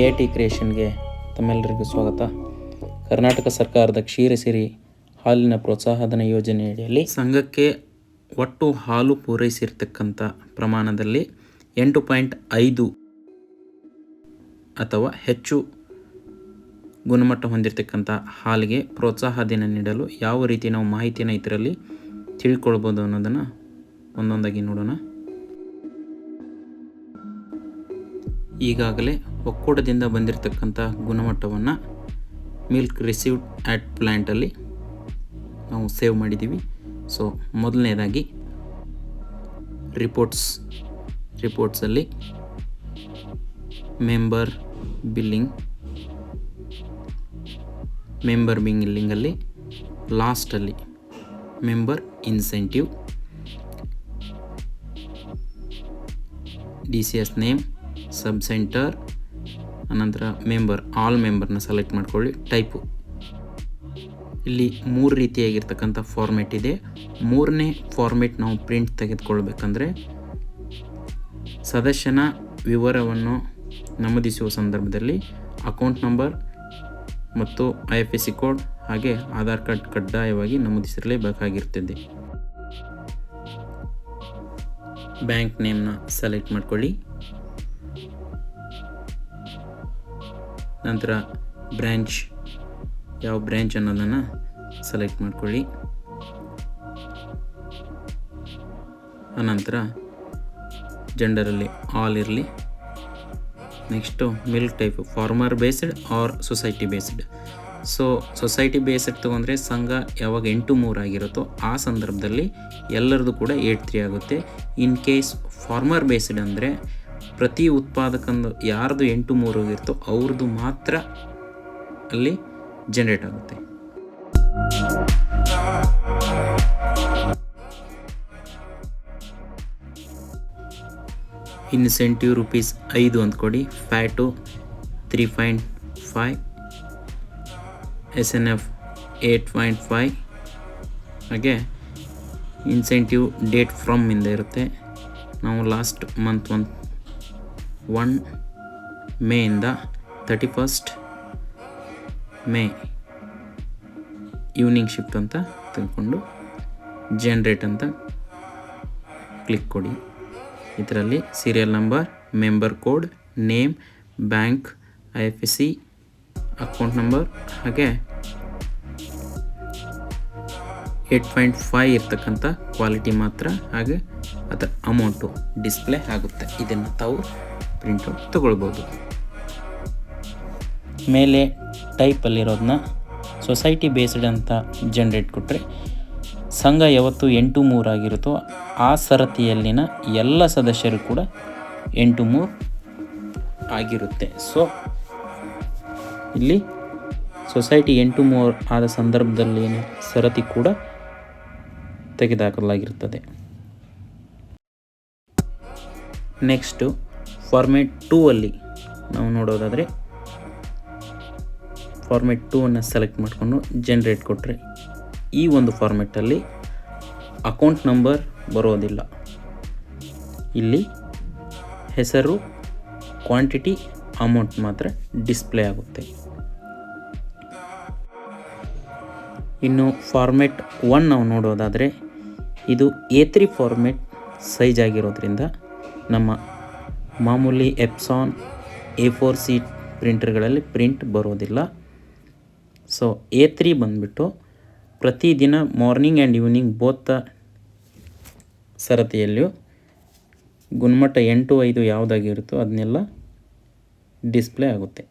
A T ಕ್ರಿಯೇಷನ್ಗೆ ತಮ್ಮೆಲ್ಲರಿಗೂ ಸ್ವಾಗತ. ಕರ್ನಾಟಕ ಸರ್ಕಾರದ ಕ್ಷೀರಸಿರಿ ಹಾಲಿನ ಪ್ರೋತ್ಸಾಹಧನ ಯೋಜನೆಯಡಿಯಲ್ಲಿ ಸಂಘಕ್ಕೆ ಒಟ್ಟು ಹಾಲು ಪೂರೈಸಿರ್ತಕ್ಕಂಥ ಪ್ರಮಾಣದಲ್ಲಿ ಎಂಟು ಪಾಯಿಂಟ್ ಐದು ಅಥವಾ ಹೆಚ್ಚು ಗುಣಮಟ್ಟ ಹೊಂದಿರತಕ್ಕಂಥ ಹಾಲಿಗೆ ಪ್ರೋತ್ಸಾಹಧನ ನೀಡಲು ಯಾವ ರೀತಿ ನಾವು ಮಾಹಿತಿಯನ್ನು ಇದರಲ್ಲಿ ತಿಳ್ಕೊಳ್ಬೋದು ಅನ್ನೋದನ್ನು ಒಂದೊಂದಾಗಿ ನೋಡೋಣ. ಈಗಾಗಲೇ ಒಕ್ಕೂಟದಿಂದ ಬಂದಿರತಕ್ಕಂಥ ಗುಣಮಟ್ಟವನ್ನು ಮಿಲ್ಕ್ ರಿಸೀವ್ಡ್ ಆ್ಯಟ್ ಪ್ಲ್ಯಾಂಟಲ್ಲಿ ನಾವು ಸೇವ್ ಮಾಡಿದ್ದೀವಿ. ಸೊ, ಮೊದಲನೇದಾಗಿ ರಿಪೋರ್ಟ್ಸ್, ರಿಪೋರ್ಟ್ಸಲ್ಲಿ ಮೆಂಬರ್ ಬಿಲ್ಲಿಂಗ್, ಮೆಂಬರ್ ಬಿಲ್ಲಿಂಗಲ್ಲಿ ಲಾಸ್ಟಲ್ಲಿ member incentive, D C S name sub centre ಆನಂತರ ಮೆಂಬರ್ ಆಲ್ ಮೆಂಬರ್ನ ಸೆಲೆಕ್ಟ್ ಮಾಡ್ಕೊಳ್ಳಿ. ಟೈಪು ಇಲ್ಲಿ ಮೂರು ರೀತಿಯಾಗಿರ್ತಕ್ಕಂಥ ಫಾರ್ಮೆಟ್ ಇದೆ. ಮೂರನೇ ಫಾರ್ಮೆಟ್ ನಾವು ಪ್ರಿಂಟ್ ತೆಗೆದುಕೊಳ್ಬೇಕಂದ್ರೆ ಸದಸ್ಯನ ವಿವರವನ್ನು ನಮೂದಿಸುವ ಸಂದರ್ಭದಲ್ಲಿ ಅಕೌಂಟ್ ನಂಬರ್ ಮತ್ತು I F S C code ಹಾಗೆ ಆಧಾರ್ ಕಾರ್ಡ್ ಕಡ್ಡಾಯವಾಗಿ ನಮೂದಿಸಿರಲೇಬೇಕಾಗಿರ್ತದೆ. ಬ್ಯಾಂಕ್ ನೇಮ್ನ ಸೆಲೆಕ್ಟ್ ಮಾಡ್ಕೊಳ್ಳಿ. ನಂತರ ಬ್ರ್ಯಾಂಚ್, ಯಾವ ಬ್ರ್ಯಾಂಚ್ ಅನ್ನೋದನ್ನು ಸೆಲೆಕ್ಟ್ ಮಾಡ್ಕೊಳ್ಳಿ. ಆನಂತರ ಜೆಂಡರಲ್ಲಿ ಆಲ್ ಇರಲಿ. Next milk type farmer based or society based so society based ತೊಗೊಂಡ್ರೆ ಸಂಘ ಯಾವಾಗ ಎಂಟು ಮೂರು ಆಗಿರುತ್ತೋ ಆ ಸಂದರ್ಭದಲ್ಲಿ ಎಲ್ಲರದು ಕೂಡ ಏಟ್ ತ್ರೀ ಆಗುತ್ತೆ. ಇನ್ ಕೇಸ್ ಫಾರ್ಮರ್ ಬೇಸ್ಡ್ ಅಂದರೆ ಪ್ರತಿ ಉತ್ಪಾದಕಂದು ಯಾರ್ದು ಎಂಟು ಮೂರು ಇರ್ತೋ ಅವ್ರದ್ದು ಮಾತ್ರ ಅಲ್ಲಿ ಜನರೇಟ್ ಆಗುತ್ತೆ. ಇನ್ಸೆಂಟಿವ್ ರುಪೀಸ್ ಐದು ಅಂದ್ಕೊಡಿ fat three point five S N F eight point five ಹಾಗೆ ಇನ್ಸೆಂಟಿವ್ ಡೇಟ್ ಫ್ರಮ್ ಇಂದ ಇರುತ್ತೆ. ನಾವು last month one one ಮೇಯಿಂದ thirty first May evening shift ಅಂತ ತಿಳ್ಕೊಂಡು ಜನ್ರೇಟ್ ಅಂತ ಕ್ಲಿಕ್ ಕೊಡಿ. ಇದರಲ್ಲಿ serial number member code name bank I F C account number ಹಾಗೆ ಏಟ್ ಪಾಯಿಂಟ್ ಫೈವ್ ಇರ್ತಕ್ಕಂಥ ಕ್ವಾಲಿಟಿ ಮಾತ್ರ ಹಾಗೆ ಅದರ ಅಮೌಂಟು ಡಿಸ್ಪ್ಲೇ ಆಗುತ್ತೆ. ಇದನ್ನು ತಾವು ಪ್ರಿಂಟೌಟ್ ತಗೊಳ್ಬೋದು. ಮೇಲೆ ಟೈಪಲ್ಲಿರೋದನ್ನ ಸೊಸೈಟಿ ಬೇಸ್ಡ್ ಅಂತ ಜನ್ರೇಟ್ ಕೊಟ್ಟರೆ ಸಂಘ ಯಾವತ್ತು ಎಂಟು ಮೂರು ಆಗಿರುತ್ತೋ ಆ ಸರತಿಯಲ್ಲಿನ ಎಲ್ಲ ಸದಸ್ಯರು ಕೂಡ ಎಂಟು ಮೂರು ಆಗಿರುತ್ತೆ. ಸೊ ಇಲ್ಲಿ ಸೊಸೈಟಿ ಎಂಟು ಮೂರು ಆದ ಸಂದರ್ಭದಲ್ಲಿ ಸರತಿ ಕೂಡ ತೆಗೆದುಹಾಕಲಾಗಿರುತ್ತದೆ ನೆಕ್ಸ್ಟು ಫಾರ್ಮೇಟ್ ಟೂ ಅಲ್ಲಿ ನಾವು ನೋಡೋದಾದರೆ ಫಾರ್ಮೇಟ್ ಟೂ ಅನ್ನು ಸೆಲೆಕ್ಟ್ ಮಾಡಿಕೊಂಡು ಜನ್ರೇಟ್ ಕೊಟ್ಟರೆ ಈ ಒಂದು ಫಾರ್ಮೆಟಲ್ಲಿ ಅಕೌಂಟ್ ನಂಬರ್ ಬರೋದಿಲ್ಲ. ಇಲ್ಲಿ ಹೆಸರು ಕ್ವಾಂಟಿಟಿ ಅಮೌಂಟ್ ಮಾತ್ರ ಡಿಸ್ಪ್ಲೇ ಆಗುತ್ತೆ. ಇನ್ನು ಫಾರ್ಮೆಟ್ ಒನ್ ನಾವು ನೋಡೋದಾದರೆ ಇದು ಎ ತ್ರೀ ಫಾರ್ಮೆಟ್ ಸೈಜ್ ಆಗಿರೋದ್ರಿಂದ ನಮ್ಮ ಮಾಮೂಲಿ ಎಪ್ಸಾನ್ ಎ ಫೋರ್ ಸೀಟ್ ಪ್ರಿಂಟರ್ಗಳಲ್ಲಿ ಪ್ರಿಂಟ್ ಬರೋದಿಲ್ಲ. ಸೊ ಎ ತ್ರೀ ಬಂದುಬಿಟ್ಟು ಪ್ರತಿದಿನ ಮಾರ್ನಿಂಗ್ ಆ್ಯಂಡ್ ಈವ್ನಿಂಗ್ ಬೋತ್ ಸರತಿಯಲ್ಲಿಯೂ ಗುಣಮಟ್ಟ ಎಂಟು ಐದು ಯಾವುದಾಗಿರುತ್ತೋ ಅದನ್ನೆಲ್ಲ ಡಿಸ್ಪ್ಲೇ ಆಗುತ್ತೆ.